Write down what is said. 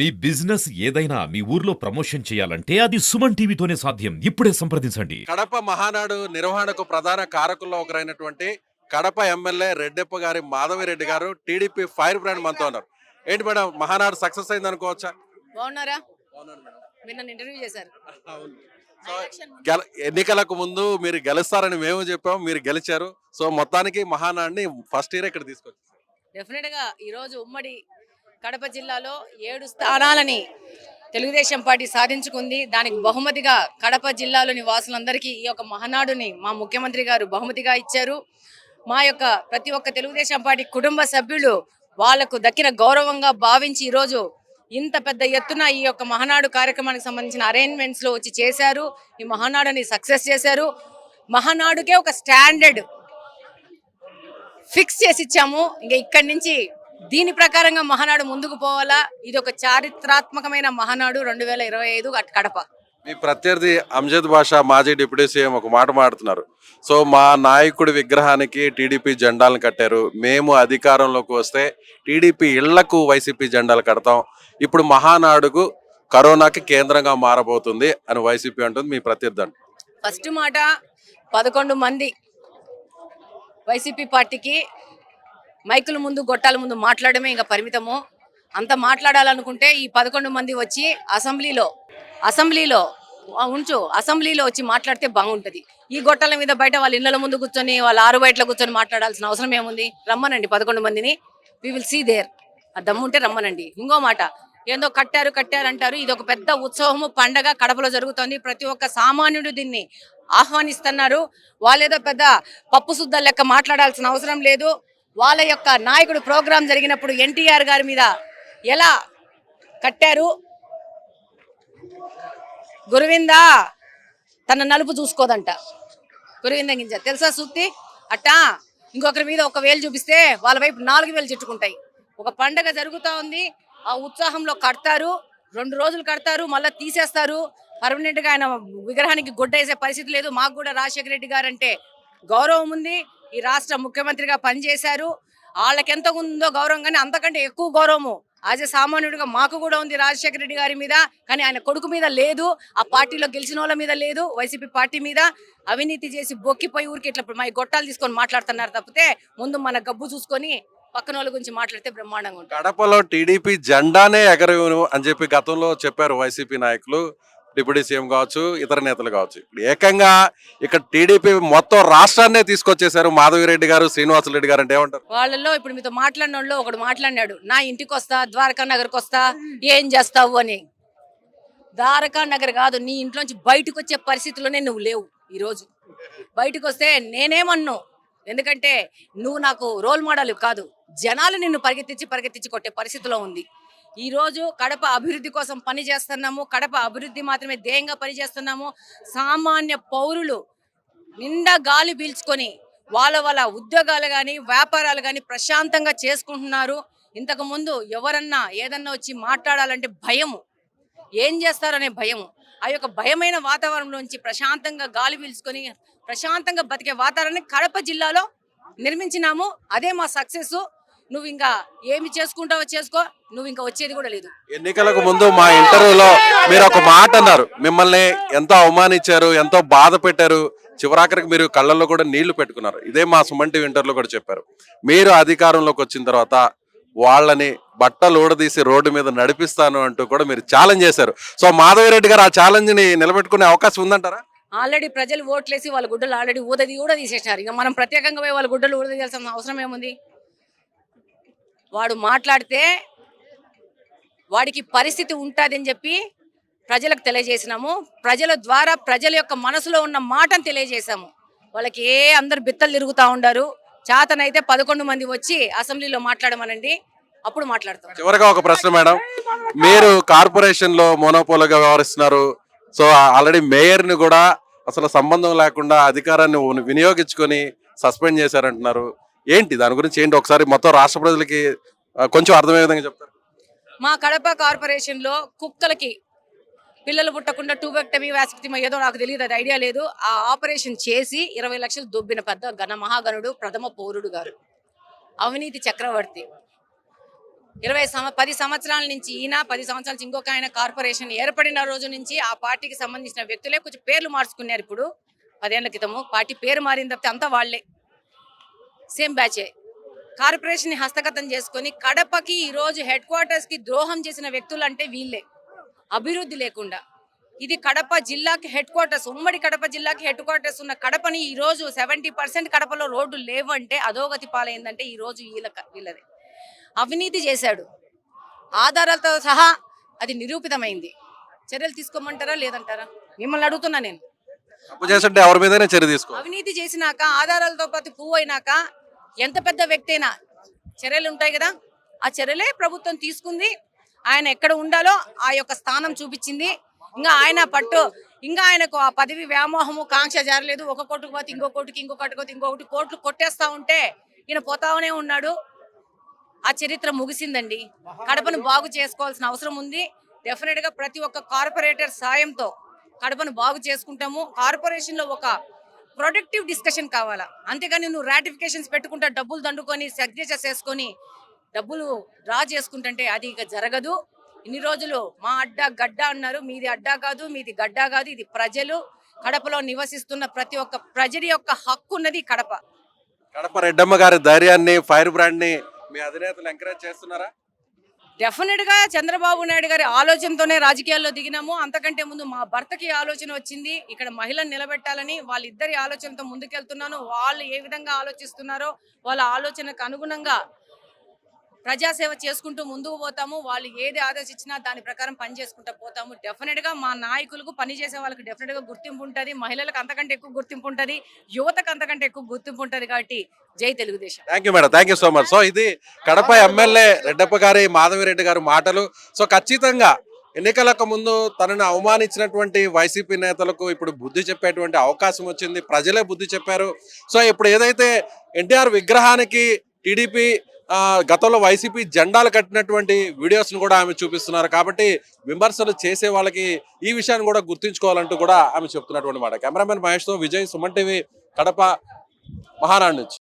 మీ business ఏదైనా మీ ఊర్లో promotion చేయాలంటే అది సుమన్ టీవీతోనే సాధ్యం. ఇప్పుడే సంప్రదించండి. కడప మహానాడు నిర్వహణకు ప్రధాన కారకుల్లో ఒకరైనటువంటి కడప ఎమ్మెల్యే రెడ్డెప్ప గారి మాధవిరెడ్డి గారు టీడీపీ ఫైర్ బ్రాండ్ మనతో ఉన్నారు. ఏంటి మేడం మహానాడు సక్సెస్ అయింది అనుకోవచ్చా బాగున్నారా ఇంటర్వ్యూ చేశారు. ఎన్నికలకు ముందు మీరు గెలుస్తారని మేము చెప్పాము మీరు గెలిచారు. సో మొత్తానికి మహానాడిని ఫస్ట్ ఇయర్ ఇక్కడ తీసుకొచ్చారు. డెఫినెట్గా ఈరోజు ఉమ్మడి కడప జిల్లాలో ఏడు స్థానాలని తెలుగుదేశం పార్టీ సాధించుకుంది. దానికి బహుమతిగా కడప జిల్లాలోని వాసులందరికీ ఈ యొక్క మహనాడుని మా ముఖ్యమంత్రి గారు బహుమతిగా ఇచ్చారు. మా యొక్క ప్రతి ఒక్క తెలుగుదేశం పార్టీ కుటుంబ సభ్యులు వాళ్ళకు దక్కిన గౌరవంగా భావించి ఈరోజు ఇంత పెద్ద ఎత్తున ఈ యొక్క మహానాడు కార్యక్రమానికి సంబంధించిన అరేంజ్మెంట్స్లో వచ్చి చేశారు. ఈ మహానాడుని సక్సెస్ చేశారు. మహానాడుకే ఒక స్టాండర్డ్ ఫిక్స్ చేసి ఇచ్చాము. ఇంకా ఇక్కడి నుంచి దీని ప్రకారంగా మహానాడు ముందుకు పోవాలా? ఇది ఒక చారిత్రాత్మకమైన మహానాడు రెండు వేల ఇరవై ఐదు కడప. మీ ప్రత్యర్థి అంజద్ బాషా మాజీ డిప్యూటీ సీఎం ఒక మాట మాడుతున్నారు సో మా నాయకుడి విగ్రహానికి టీడీపీ జెండాలను కట్టారు. మేము అధికారంలోకి వస్తే టీడీపీ ఇళ్ళకు వైసీపీ జెండాలు కడతాం. ఇప్పుడు మహానాడుకు కరోనాకి కేంద్రంగా మారబోతుంది అని వైసీపీ అంటుంది మీ ప్రత్యర్థి ఫస్ట్ మాట పదకొండు మంది వైసీపీ పార్టీకి మైకుల ముందు గొట్టాల ముందు మాట్లాడమే ఇంకా పరిమితము. అంత మాట్లాడాలనుకుంటే ఈ పదకొండు మంది వచ్చి అసెంబ్లీలో అసెంబ్లీలో ఉంచు అసెంబ్లీలో వచ్చి మాట్లాడితే బాగుంటది. ఈ గొట్టాల మీద బయట వాళ్ళ ఇళ్ళ ముందు కూర్చొని వాళ్ళ ఆరు బయటలో కూర్చొని మాట్లాడాల్సిన అవసరం ఏముంది? రమ్మనండి పదకొండు మందిని. వి విల్ సీ దేర్ ఆ దమ్ముంటే రమ్మనండి. ఇంకో మాట ఏందో కట్టారు కట్టారు అంటారు. ఇది ఒక పెద్ద ఉత్సవము పండగ కడపలో జరుగుతోంది. ప్రతి ఒక్క సామాన్యుడు దీన్ని ఆహ్వానిస్తున్నారు. వాళ్ళేదో పెద్ద పప్పు శుద్ధ లెక్క మాట్లాడాల్సిన అవసరం లేదు. వాళ్ళ యొక్క నాయకుడు ప్రోగ్రాం జరిగినప్పుడు ఎన్టీఆర్ గారి మీద ఎలా కట్టారు? గురువిందా? తన నలుపు చూసుకోదంట. గురువింద గింజ. తెలుసా సూక్తి? అట్టా ఇంకొకరి మీద ఒక వేలు చూపిస్తే వాళ్ళ వైపు నాలుగు వేలు చుట్టుకుంటాయి. ఒక పండగ జరుగుతా ఉంది. ఆ ఉత్సాహంలో కడతారు. రెండు రోజులు కడతారు. మళ్ళీ తీసేస్తారు. పర్మనెంట్గా ఆయన విగ్రహానికి గుడ్డ వేసే పరిస్థితి లేదు. మాకు కూడా రాజశేఖర రెడ్డి గారు అంటే గౌరవం ఉంది. ఈ రాష్ట్ర ముఖ్యమంత్రిగా పనిచేశారు. వాళ్ళకి ఎంత ఉందో గౌరవం కానీ అంతకంటే ఎక్కువ గౌరవము యాజ్ ఎ సామాన్యుడిగా మాకు కూడా ఉంది రాజశేఖర రెడ్డి గారి మీద. కానీ ఆయన కొడుకు మీద లేదు ఆ పార్టీలో గెలిచిన వాళ్ళ మీద లేదు వైసీపీ పార్టీ మీద. అవినీతి చేసి బొక్కిపోయి ఊరికి ఇట్లా మా గొట్టాలు తీసుకొని మాట్లాడుతున్నారు తప్పితే ముందు మన గబ్బు చూసుకొని పక్కన వాళ్ళ గురించి మాట్లాడితే బ్రహ్మాండంగా ఉంటుంది. కడపలో టీడీపీ జెండానే ఎగరవును అని చెప్పి గతంలో చెప్పారు వైసీపీ నాయకులు. డిప్యూటీ సీఎం కావచ్చు ఇతర నేతలు కావచ్చు. ఇప్పుడు ఏకంగా ఇక్కడ టీడీపీ మొత్తం రాష్ట్రాన్నే తీసుకొచ్చేసారు మాధవిరెడ్డి గారు శ్రీనివాసరెడ్డి గారు అంటే ఏమంటారు? వాళ్ళలో ఇప్పుడు మీతో మాట్లాడిన వాళ్ళు ఒకడు మాట్లాడినాడు నా ఇంటికి వస్తా ద్వారకా నగర్కి వస్తా ఏం చేస్తావు అని. ద్వారకా నగర్ కాదు నీ ఇంట్లోంచి బయటకు వచ్చే పరిస్థితిలోనే నువ్వు లేవు ఈరోజు. బయటకు వస్తే నేనేమన్ను ఎందుకంటే నువ్వు నాకు రోల్ మోడల్ కాదు జనాలు నిన్ను పరిగెత్తించి పరిగెత్తించి కొట్టే పరిస్థితిలో ఉంది. ఈరోజు కడప అభివృద్ధి కోసం పని చేస్తున్నాము. కడప అభివృద్ధి మాత్రమే ధ్యేయంగా పనిచేస్తున్నాము సామాన్య పౌరులు నిండా గాలి పీల్చుకొని వాళ్ళ వాళ్ళ ఉద్యోగాలు కానీ వ్యాపారాలు కానీ ప్రశాంతంగా చేసుకుంటున్నారు. ఇంతకుముందు ఎవరన్నా ఏదన్నా వచ్చి మాట్లాడాలంటే భయము. ఏం చేస్తారనే భయము. ఆ యొక్క భయమైన వాతావరణంలోంచి ప్రశాంతంగా గాలి పీల్చుకొని ప్రశాంతంగా బతికే వాతావరణాన్ని కడప జిల్లాలో నిర్మించినాము. అదే మా సక్సెస్ నువ్వు ఇంకా ఏమి చేసుకుంటావో చేసుకో నువ్వు ఇంకా వచ్చేది కూడా లేదు. ఎన్నికలకు ముందు మా ఇంటర్వ్యూలో మీరు ఒక మాట అన్నారు. మిమ్మల్ని ఎంతో అవమానించారు ఎంతో బాధ పెట్టారు. చివరాఖరికి మీరు కళ్ళల్లో కూడా నీళ్ళు పెట్టుకున్నారు. ఇదే మా సుమన్ టీవీ ఇంటర్వ్యూలో కూడా చెప్పారు. మీరు అధికారంలోకి వచ్చిన తర్వాత వాళ్ళని బట్టలు ఊడదీసి రోడ్డు మీద నడిపిస్తాను అంటూ కూడా మీరు ఛాలెంజ్ చేశారు. సో మాధవిరెడ్డి గారు ఆ ఛాలెంజ్ని నిలబెట్టుకునే అవకాశం ఉందంటారా? ఆల్రెడీ ప్రజలు ఓట్లేసి వాళ్ళ గుడ్డలు ఆల్రెడీ ఊదది కూడా తీసేసినారు ఇంకా మనం ప్రత్యేకంగా పోయి వాళ్ళ గుడ్డలు ఊదదీయాల్సిన అవసరం ఏముంది? వాడు మాట్లాడితే వాడికి పరిస్థితి ఉంటుందని చెప్పి ప్రజలకు తెలియజేసినాము. ప్రజల ద్వారా ప్రజల యొక్క మనసులో ఉన్న మాటను తెలియజేశాము. వాళ్ళకి ఏ అందరు బిత్తలు తిరుగుతూ ఉండారు. చేతనైతే పదకొండు మంది వచ్చి అసెంబ్లీలో మాట్లాడమనండి. అప్పుడు మాట్లాడతాం. చివరిగా ఒక ప్రశ్న మేడం. మీరు కార్పొరేషన్లో మోనోపోలోగా వ్యవహరిస్తున్నారు. సో ఆల్రెడీ మేయర్ని కూడా అసలు సంబంధం లేకుండా అధికారాన్ని వినియోగించుకొని సస్పెండ్ చేశారంటున్నారు. ఏంటి? దాని గురించి ఏంటి? ఒకసారి మొత్తం రాష్ట్ర ప్రజలకి కొంచెం అర్థమయ్యే విధంగా చెప్తారు? మా కడప కార్పొరేషన్లో కుక్కలకి పిల్లలు పుట్టకుండా టూబెక్టమీ వ్యాస్క్టమీ ఏదో నాకు తెలియదు అది ఐడియా లేదు. ఆ ఆపరేషన్ చేసి ఇరవై లక్షలు దొబ్బిన పెద్ద ఘన మహాగణుడు ప్రథమ పౌరుడు గారు. అవినీతి చక్రవర్తి. ఇరవై సంవ పది సంవత్సరాల నుంచి ఈయన పది సంవత్సరాల నుంచి ఇంకొక ఆయన కార్పొరేషన్ ఏర్పడిన రోజు నుంచి ఆ పార్టీకి సంబంధించిన వ్యక్తులే కొంచెం పేర్లు మార్చుకున్నారు ఇప్పుడు. పదేళ్ళ క్రితము పార్టీ పేరు మారిన తప్పితే అంతా వాళ్ళే సేమ్ బ్యాచే. కార్పొరేషన్ని హస్తగతం చేసుకొని కడపకి ఈరోజు హెడ్ క్వార్టర్స్కి ద్రోహం చేసిన వ్యక్తులు అంటే వీళ్ళే. అభివృద్ధి లేకుండా. ఇది కడప జిల్లాకి హెడ్ క్వార్టర్స్ ఉమ్మడి కడప జిల్లాకి హెడ్ క్వార్టర్స్ ఉన్న కడపని ఈ రోజు సెవెంటీ పర్సెంట్ కడపలో రోడ్డు లేవంటే అధోగతి పాలైందంటే ఈ రోజు వీళ్ళ వీళ్ళదే. అవినీతి చేశాడు. ఆధారాలతో సహా అది నిరూపితమైంది. చర్యలు తీసుకోమంటారా లేదంటారా? మిమ్మల్ని అడుగుతున్నా నేను. తప్పు చేస్తుంటే ఎవరి మీదైనా చర్య తీసుకో అవినీతి చేసినాక ఆధారాలతో పాటు పువ్వు అయినాక ఎంత పెద్ద వ్యక్తి అయినా చర్యలు ఉంటాయి కదా ఆ చర్యలే ప్రభుత్వం తీసుకుంది. ఆయన ఎక్కడ ఉండాలో ఆ యొక్క స్థానం చూపించింది. ఇంకా ఆయన పట్టు ఇంకా ఆయనకు ఆ పదవి వ్యామోహము కాంక్ష జరలేదు. ఒక కోటుకు పోతే ఇంకో కోటికి ఇంకో కోటికి పోతే ఇంకొకటి కోట్లు కొట్టేస్తా ఉంటే ఈయన పోతానే ఉన్నాడు. ఆ చరిత్ర ముగిసిందండి. కడపను బాగు చేసుకోవాల్సిన అవసరం ఉంది. డెఫినెట్గా ప్రతి ఒక్క కార్పొరేటర్ సాయంతో కడపను బాగు చేసుకుంటాము. కార్పొరేషన్లో ఒక ప్రొడక్టివ్ డిస్కషన్ కావాలా? అంతేగాని నువ్వు రాటిఫికేషన్స్ పెట్టుకుంటా డబ్బులు దండుకొని సిగ్నేచర్స్ చేసుకొని డబ్బులు డ్రా చేసుకుంటుంటే అది ఇక జరగదు. ఇన్ని రోజులు మా అడ్డా గడ్డ అన్నారు. మీది అడ్డా కాదు మీది గడ్డ కాదు ఇది ప్రజలు. కడపలో నివసిస్తున్న ప్రతి ఒక్క ప్రజడి యొక్క హక్కు ఉన్నది కడప. కడప రెడ్డమ్మ గారి ధైర్యాన్ని ఫైర్ బ్రాండ్ని మీ అధినేతలు ఎంకరేజ్ చేస్తున్నారా? డెఫినెట్గా చంద్రబాబు నాయుడు గారి ఆలోచనతోనే రాజకీయాల్లో దిగినాము. అంతకంటే ముందు మా భర్తకి ఆలోచన వచ్చింది. ఇక్కడ మహిళను నిలబెట్టాలని వాళ్ళిద్దరి ఆలోచనతో ముందుకెళ్తున్నాను. వాళ్ళు ఏ విధంగా ఆలోచిస్తున్నారో వాళ్ళ ఆలోచనకు అనుగుణంగా ప్రజాసేవ చేసుకుంటూ ముందుకు పోతాము. వాళ్ళు ఏది ఆదేశించినా దాని ప్రకారం పని చేసుకుంటూ పోతాము. డెఫినెట్గా మా నాయకులకు పనిచేసే వాళ్ళకి డెఫినెట్గా గుర్తింపు ఉంటుంది. మహిళలకు అంతకంటే ఎక్కువ గుర్తింపు ఉంటుంది. యువతకు అంతకంటే ఎక్కువ గుర్తింపు ఉంటుంది కాబట్టి జై Telugu Desam. Thank you madam thank you so much so ఇది కడప ఎమ్మెల్యే రెడ్డప్ప గారి మాధవిరెడ్డి గారు మాటలు. సో ఖచ్చితంగా ఎన్నికలకు ముందు తనను అవమానించినటువంటి వైసీపీ నేతలకు ఇప్పుడు బుద్ధి చెప్పేటువంటి అవకాశం వచ్చింది. ప్రజలే బుద్ధి చెప్పారు. సో ఇప్పుడు ఏదైతే ఎన్టీఆర్ విగ్రహానికి టీడీపీ గతంలో వైసీపీ జెండాలు కట్టినటువంటి వీడియోస్ను కూడా ఆమె చూపిస్తున్నారు. కాబట్టి విమర్శలు చేసే వాళ్ళకి ఈ విషయాన్ని కూడా గుర్తుంచుకోవాలంటూ కూడా ఆమె చెప్తున్నటువంటి మాట. కెమెరామెన్ మహేష్తో విజయ్ సుమన్ టీవీ కడప మహారాణి నుంచి.